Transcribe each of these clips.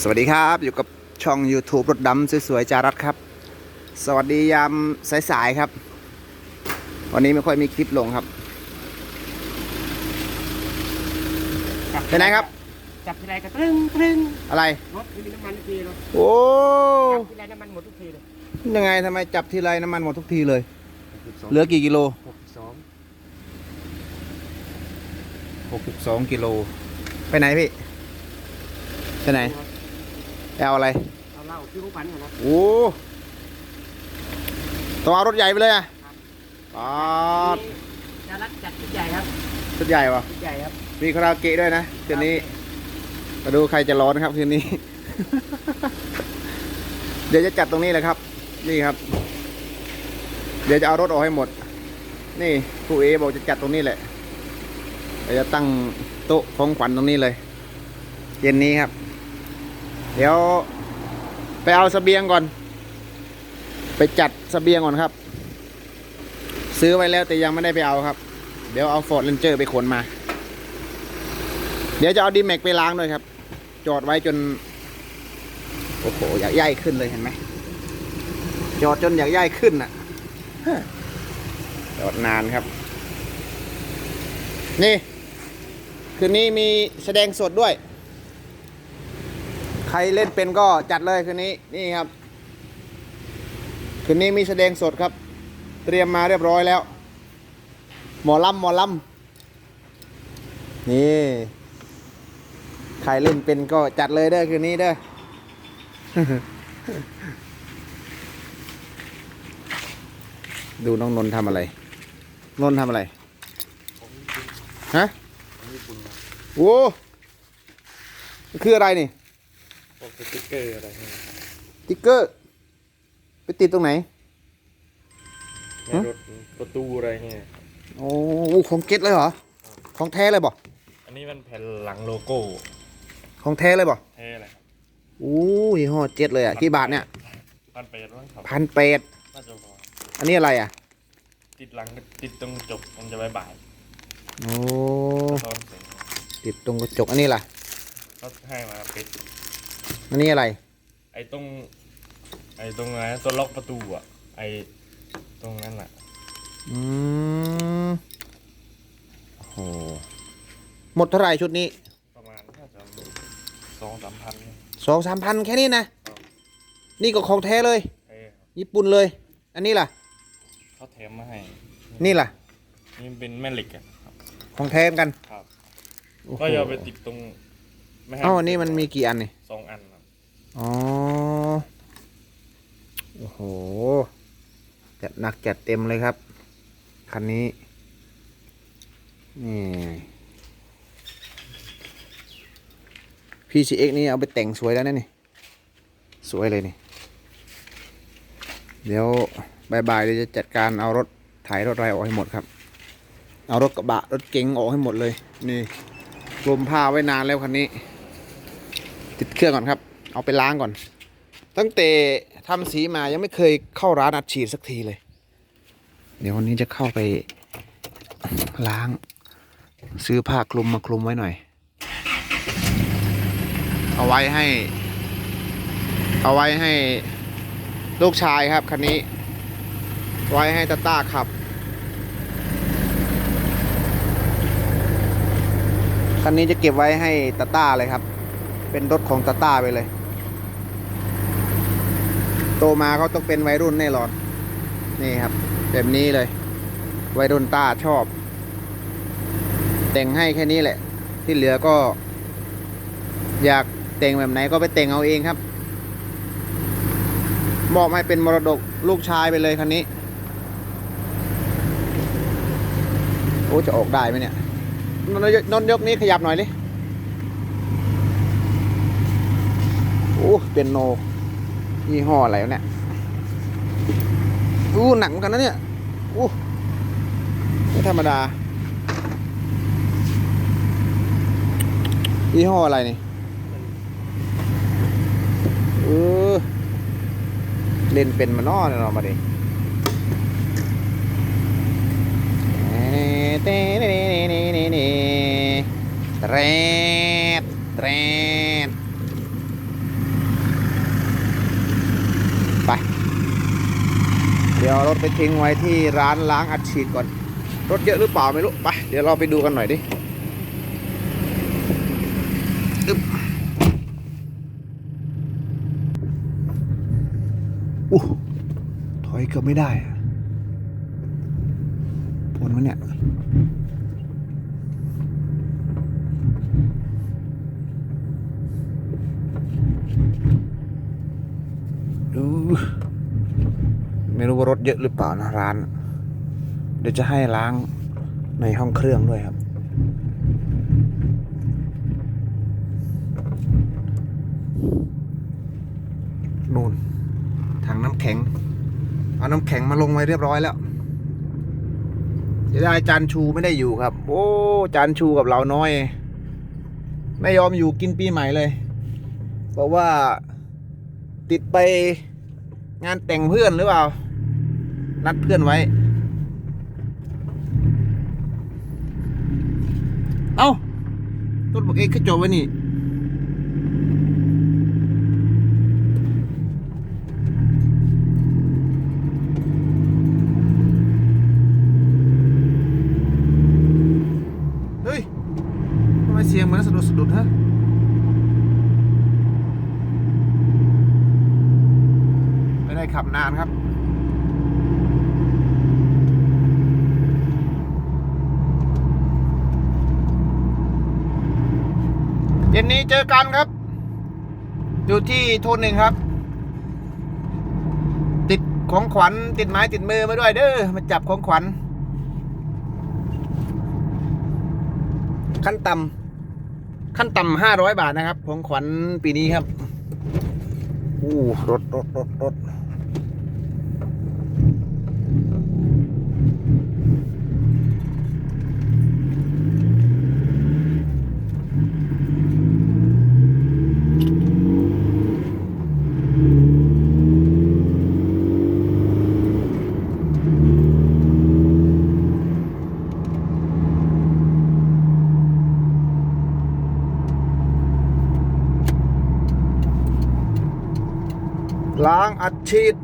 สวัสดีครับ อยู่กับช่อง YouTube รถดำสวยๆจารัสครับ สวัสดียามสายๆครับ วันนี้ไม่ค่อยมีคลิปลงครับไปไหนครับ จับทีไรก็ตรึงตรึงอะไรรถไม่มีน้ำมันทุกทีเลยโอ้จับทีไรน้ำมันหมดทุกทีเลยยังไงทำไมจับทีไรน้ำมันหมดทุกทีเลย เหลือกี่กิโลหกสิบสอง62กิโลไปไหนพี่ไปไหน ไปเอาอะไรเอาเหล้าที่ผู้พันก่อนนะ โอ้ต้องเอารถใหญ่ไปเลยอะอ๋อจะรักจัดชุดใหญ่ครับรถใหญ่ปะชุดใหญ่ครับมีคาราโอเกะด้วยนะคืนนี้ มาดูใครจะร้อนครับคืนนี้ เดี๋ยวจะจัดตรงนี้แหละครับ นี่ครับ เดี๋ยวจะเอารถออกให้หมด นี่ครูเอบอกจะจัดตรงนี้แหละเดี๋ยวจะตั้งโต๊ะของขวัญตรงนี้เลย เย็นนี้ครับ เดี๋ยวไปเอาสเสบียงก่อน ไปจัดสเสบียงก่อนครับ ซื้อไว้แล้วแต่ยังไม่ได้ไปเอาครับ เดี๋ยวเอาฟอร์ดเรนเจอร์ไปขนมา เดี๋ยวจะเอาดีแม็กไปล้างด้วยครับ จอดไว้จน โอ้โห อยากย่ายขึ้นเลยเห็นไหม จอดจนอยากย่ายขึ้นน่ะจอดนานครับ นี่ คืนนี้มีแสดงสดด้วย รเล่นเป็นก็จัดเลยคืนนี้นี่ครับ คืนนี้มีแสดงสดครับ เตรียมมาเรียบร้อยแล้ว หมอลำหมอลำนี่ใครเล่นเป็นก็จัดเลยเด้อคืนนี้เด้อดูน้องนนท์ทำอะไร นนท์ทำอะไร ฮะ โอ้ คืออะไรนี่ สติ๊กเกอร์อะไรติ๊กเกอร์ไปติดตรงไหน ในรถประตูอะไรเงี้ยโอ้โหของเก็ตเลยเหรอ ของแท้เลยบ่อันนี้มันแผ่นหลังโลโก้ของแท้เลยบ่เท่เลยครับโอ้ยห่อเจ็ดเลยอะกี่บาทเนี่ยพันเปดมั้งครับพันแปดน่าจะพออันนี้อะไรอะ ติดหลังติดตรงจบมันจะบายบายโอ้ตอนเสร็จติดตรงกระจกอันนี้ล่ะก็ให้มาปิด อันนี้อะไร ไอ้ตรง ไอ้ตรงไหนตัวล็อกประตูอะ ไอ้ตรงนั้นอะ อืมโอ้โหหมดเท่าไหร่ชุดนี้ประมาณน่าจะสองสามพันเนี่ยสองสามพันแค่นี้นะ นี่ก็ของแท้เลยเท่ครับญี่ปุ่นเลย อันนี้ล่ะ เขาแถมมาให้ นี่ล่ะ นี่เป็นแม่เหล็กอะครับ ของแท้เหมือนกันครับ โอ้โหก็จะเอาไปติดตรงไม่ให้เอ้าอันนี้มันมีกี่อันนี่ สองอันครับ อ๋อ โอ้โห จัดหนักจัดเต็มเลยครับ คันนี้ นี่ PCX นี่เอาไปแต่งสวยแล้วนะนี่ สวยเลยนี่ เดี๋ยวบายๆเดี๋ยวจะจัดการเอารถถ่ายรถไรออกให้หมดครับ เอารถกระบะรถเก๋งออกให้หมดเลย นี่กลมผ้าไว้นานแล้วคันนี้ ติดเครื่องก่อนครับ เอาไปล้างก่อน ตั้งแต่ทำสีมายังไม่เคยเข้าร้านอัดฉีดสักทีเลย เดี๋ยววันนี้จะเข้าไปล้าง ซื้อผ้าคลุมมาคลุมไว้หน่อย เอาไว้ให้ เอาไว้ให้ลูกชายครับคันนี้ ไว้ให้ตาต้าขับคันนี้จะเก็บไว้ให้ตาต้าเลยครับ เป็นรถของตาต้าไปเลย โตมาเขาต้องเป็นวัยรุ่นแน่นอนนี่ครับแบบนี้เลย วัยรุ่นตาชอบ แต่งให้แค่นี้แหละ ที่เหลือก็ อยากแต่งแบบไหนก็ไปแต่งเอาเองครับมอบให้เป็นมรดกลูกชายไปเลยคันนี้โอ้จะออกได้ไหมเนี่ยนนยกนนยกนี้ขยับหน่อยดิโอ้เป็นโน ยี่ห้ออะไรวะเนี่ยอู้หนักเหมือนกันนะเนี่ยอู้ไม่ธรรมดายี่ห้ออะไรนี่เออเล่นเป็นมานอเนี่ยเราะมาดิเต้เน่เน่เน่เน่เน่เตรดเตรด ไป เดี๋ ยวเอารถไปทิ้งไว้ที่ร้านล้างอัดฉีดก่อน รถเยอะหรือเปล่าไม่รู้ไปเดี๋ยวเราไปดูกันหน่อยดิอึ๊บอู้ถอยเกือบไม่ได้ผลมันเนี่ยดู ไม่รู้ว่ารถเยอะหรือเปล่านะร้าน เดี๋ยวจะให้ล้างในห้องเครื่องด้วยครับ นู่นถังน้ำแข็ง เอาน้ำแข็งมาลงไว้เรียบร้อยแล้วจะได้จานชูไม่ได้อยู่ครับ โอ้จานชูกับเราน้อย ไม่ยอมอยู่กินปีใหม่เลยบอกว่าติดไปงานแต่งเพื่อนหรือเปล่า นัดเพื่อนไว้ เอ้า ต้นบอกเอกขึ้นจบไว้นี่ เฮ้ยทำไมเสียงเหมือนสะดุดสะดุดฮะ ไม่ได้ขับนานครับ เย็นนี้เจอกันครับ อยู่ที่โทนหนึ่งครับ ติดของขวัญติดไม้ติดมือมาด้วยเด้อมาจับของขวัญขั้นต่ำขั้นต่ำห้าร้อยบาทนะครับ ของขวัญปีนี้ครับ อู้รถรถรถรถ ฉีด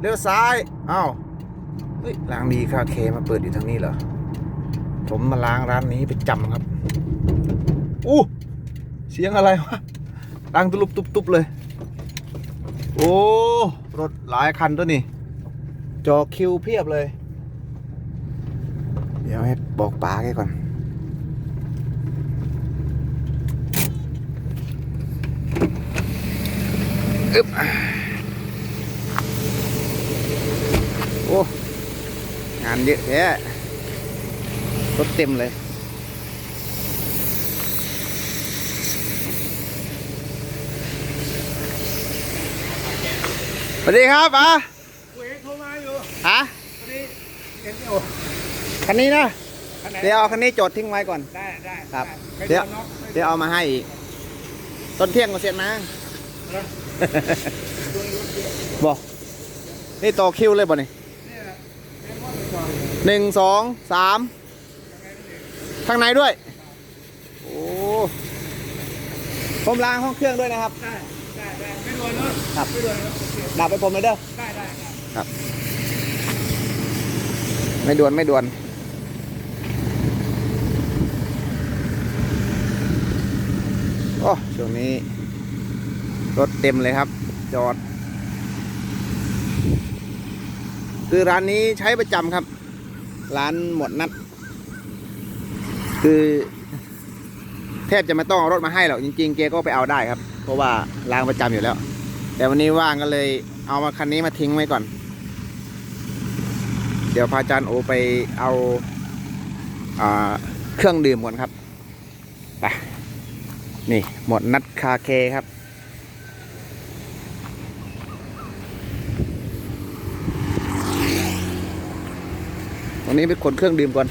เลี้ยวซ้ายอ้าวเฮ้ยล้างดีคาเคมาเปิดอยู่ทางนี้เหรอผมมาล้างร้านนี้ไปจำครับอู้เสียงอะไรวะดังตุลุบตุบตุบเลย โอ้รถหลายคันตัวนี่จอคิวเพียบเลย เดี๋ยวให้บอกป๋าแกก่อนอึ๊บ โอ้ งานเยอะแท้รถเต็มเลยสวัสดีครับป๋ากูเองโทรมาอยู่ฮะพอดีเห็นอยู่คันนี้นะคันไหนเดี๋ยวเอาคันนี้จอดทิ้งไว้ก่อน ได้ได้ครับไม่เดี๋ยวโดนน็อกไม่เดี๋ยวเอามาให้อีกตอนเที่ยงก็เสร็จนะ บอกนี่ต่อคิวเลยบ่นี่ เนี่ยเห็นว่าไม่ก่อน หนึ่งสองสามข้างในด้วย โอ้ผมล้างห้องเครื่องด้วยนะครับ ได้ได้ได้ไม่โดนเนอะครับไม่โดนเนอะโอเคดับไปผมเลยเด้อ ได้ได้ได้ไม่ด่วนไม่ด่วน โอ้ช่วงนี้ รถเต็มเลยครับ จอด คือร้านนี้ใช้ประจำครับ ร้านหมดนัด คือแทบจะไม่ต้องเอารถมาให้หรอกจริงๆเกก็ไปเอาได้ครับ เพราะว่าล้างประจำอยู่แล้ว แต่วันนี้ว่างก็เลยเอามาคันนี้มาทิ้งไว้ก่อน เดี๋ยวพาอาจารย์โอไปเอาอาเครื่องดื่มก่อนครับไปนี่หมดนัดคาเคครับ วันนี้ไปขนเครื่องดื่มก่อน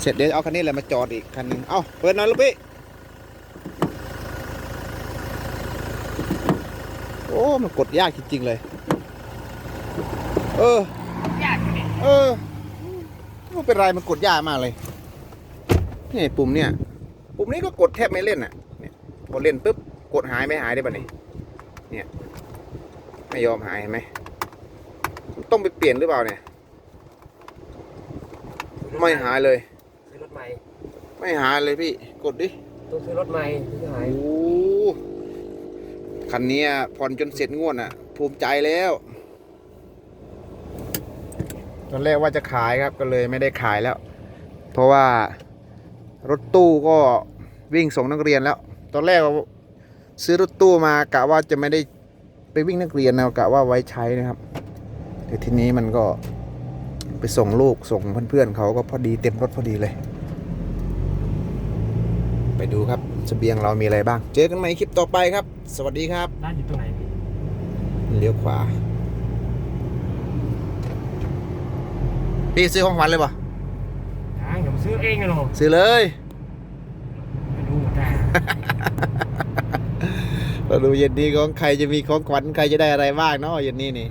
เสร็จเดี๋ยวเอาคันนี้แหละมาจอดอีกคันหนึ่งเอาเปิดหน่อยลูกพี่ โอ้ มันกดยากจริงๆเลย เออ ยากเลยเออไม่เป็นไรมันกดยากมากเลย นี่ปุ่มเนี่ย ปุ่มนี้ก็กดแทบไม่เล่นอะ เนี่ยพอเล่นปุ๊บกดหายไม่หายได้ป่ะนี่เนี่ย ไม่ยอมหายเห็นไหม ต้องไปเปลี่ยนหรือเปล่าเนี่ย ไม่หายเลย ซื้อรถใหม่ ไม่หายเลยพี่ กดดิต้องซื้อรถใหม่ถึงจะหายโอ้คันนี้ผ่อนจนเสร็จงวดอะ ภูมิใจแล้ว ตอนแรกว่าจะขายครับก็เลยไม่ได้ขายแล้ว เพราะว่ารถตู้ก็วิ่งส่งนักเรียนแล้ว ตอนแรกซื้อรถตู้มากะว่าจะไม่ได้ไปวิ่งนักเรียนนะกะว่าไว้ใช้นะครับ แต่ทีนี้มันก็ ไปส่งลูกส่งเพื่อนๆเขาก็พอดีเต็มรถพอดีเลย ไปดูครับเสบียงเรามีอะไรบ้าง เจอกันใหม่คลิปต่อไปครับ สวัสดีครับร้านอยู่ตรงไหนพี่เลี้ยวขวาพี่ซื้อของขวัญเลยปะทางผมซื้อเองกันหรอซื้อเลยไม่รู้ได้เราดูเย็นนี้ของใครจะมีของขวัญใครจะได้อะไรบ้างเนาะเย็นนี้นี่